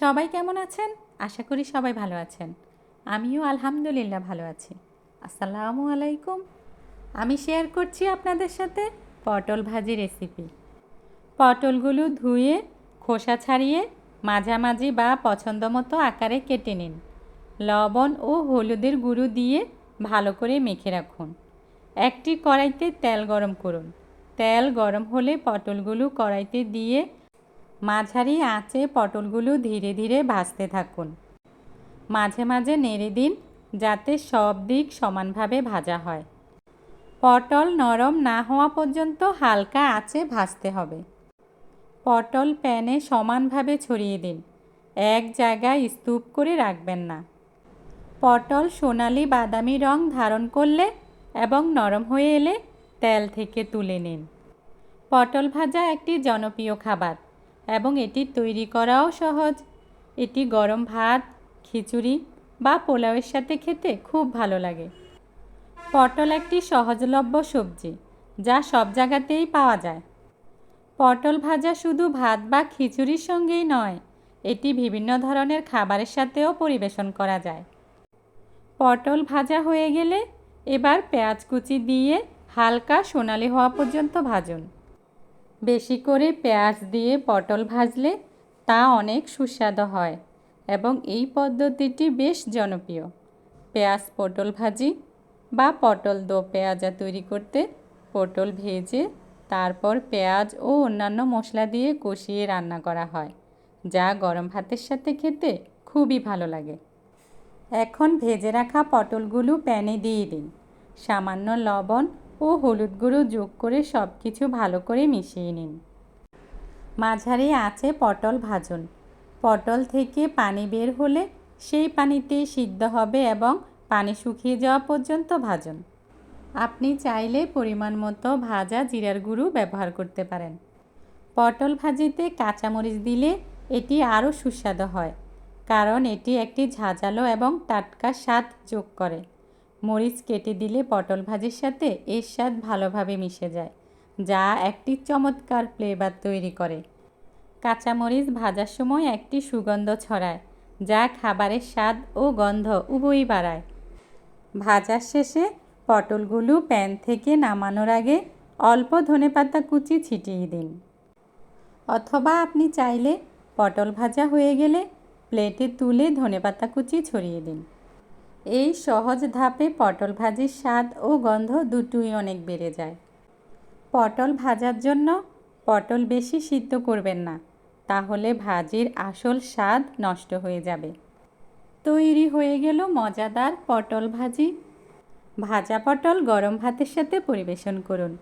সবাই কেমন আছেন? আশা করি সবাই ভালো আছেন। আমিও আলহামদুলিল্লাহ ভালো আছি। আসসালামু আলাইকুম। আমি শেয়ার করছি আপনাদের সাথে পটল ভাজি রেসিপি পটলগুলো ধুয়ে, খোসা ছাড়িয়ে, মাঝামাঝি বা পছন্দ মতো আকারে কেটে নিন। লবণ ও হলুদের গুঁড়ো দিয়ে ভালো করে মেখে রাখুন। একটি কড়াইতে তেল গরম করুন। তেল গরম হলে পটলগুলো কড়াইতে দিয়ে মাঝারি আঁচে পটলগুলো ধীরে ধীরে ভাজতে থাকুন। মাঝে মাঝে নেড়ে দিন, যাতে সব দিক সমানভাবে ভাজা হয়। পটল নরম না হওয়া পর্যন্ত হালকা আঁচে ভাজতে হবে। পটল প্যানে সমানভাবে ছড়িয়ে দিন। এক জায়গায় স্তূপ করে রাখবেন না। পটল সোনালি বাদামি রং ধারণ করলে এবং নরম হয়ে এলে তেল থেকে তুলে নিন। পটল ভাজা একটি জনপ্রিয় খাবার। এবং এটি তৈরি করাও সহজ। এটি গরম ভাত, খিচুড়ি বা পোলাওয়ের সাথে খেতে খুব ভালো লাগে। পটল একটি সহজলভ্য সবজি, যা সব জায়গাতেই পাওয়া যায়। পটল ভাজা শুধু ভাত বা খিচুড়ির সঙ্গেই নয়, এটি বিভিন্ন ধরনের খাবারের সাথেও পরিবেশন করা যায়। পটল ভাজা হয়ে গেলে এবার পেঁয়াজ কুচি দিয়ে হালকা সোনালি হওয়া পর্যন্ত ভাজুন। বেশি করে পেঁয়াজ দিয়ে পটল ভাজলে তা অনেক সুস্বাদু হয় এবং এই পদ্ধতিটি বেশ জনপ্রিয়। পেঁয়াজ পটল ভাজি বা পটল দো পেঁয়াজা তৈরি করতে পটল ভেজে তারপর পেঁয়াজ ও অন্যান্য মশলা দিয়ে কষিয়ে রান্না করা হয়, যা গরম ভাতের সাথে খেতে খুবই ভালো লাগে। এখন ভেজে রাখা পটলগুলো প্যানে দিয়ে দিন। সামান্য লবণ ও হলুদ গুঁড়ো যোগ করে সব কিছু ভালো করে মিশিয়ে নিন। মাঝারি আছে পটল ভাজুন। পটল থেকে পানি বের হলে সেই পানিতেই সিদ্ধ হবে এবং পানি শুকিয়ে যাওয়া পর্যন্ত ভাজুন। আপনি চাইলে পরিমাণ মতো ভাজা জিরার গুঁড়ো ব্যবহার করতে পারেন। পটল ভাজিতে কাঁচামরিচ দিলে এটি আরও সুস্বাদু হয়, কারণ এটি একটি ঝাঁঝালো এবং টাটকা স্বাদ যোগ করে। মরিচ কেটে দিলে পটল ভাজির সাথে এর স্বাদ ভালোভাবে মিশে যায়, যা একটি চমৎকার ফ্লেভার তৈরি করে। কাঁচামরিচ ভাজার সময় একটি সুগন্ধ ছড়ায়, যা খাবারের স্বাদ ও গন্ধ উভয়ই বাড়ায়। ভাজার শেষে পটলগুলো প্যান থেকে নামানোর আগে অল্প ধনেপাতা কুচি ছিটিয়ে দিন। অথবা আপনি চাইলে পটল ভাজা হয়ে গেলে প্লেটে তুলে ধনেপাতা কুচি ছড়িয়ে দিন। এই সহজ ধাপে পটল ভাজির স্বাদ ও গন্ধ দুটোই অনেক বেড়ে যায়। পটল ভাজার জন্য পটল বেশি সিদ্ধ করবেন না, তাহলে ভাজির আসল স্বাদ নষ্ট হয়ে যাবে। তৈরি হয়ে গেল মজাদার পটল ভাজি। ভাজা পটল গরম ভাতের সাথে পরিবেশন করুন।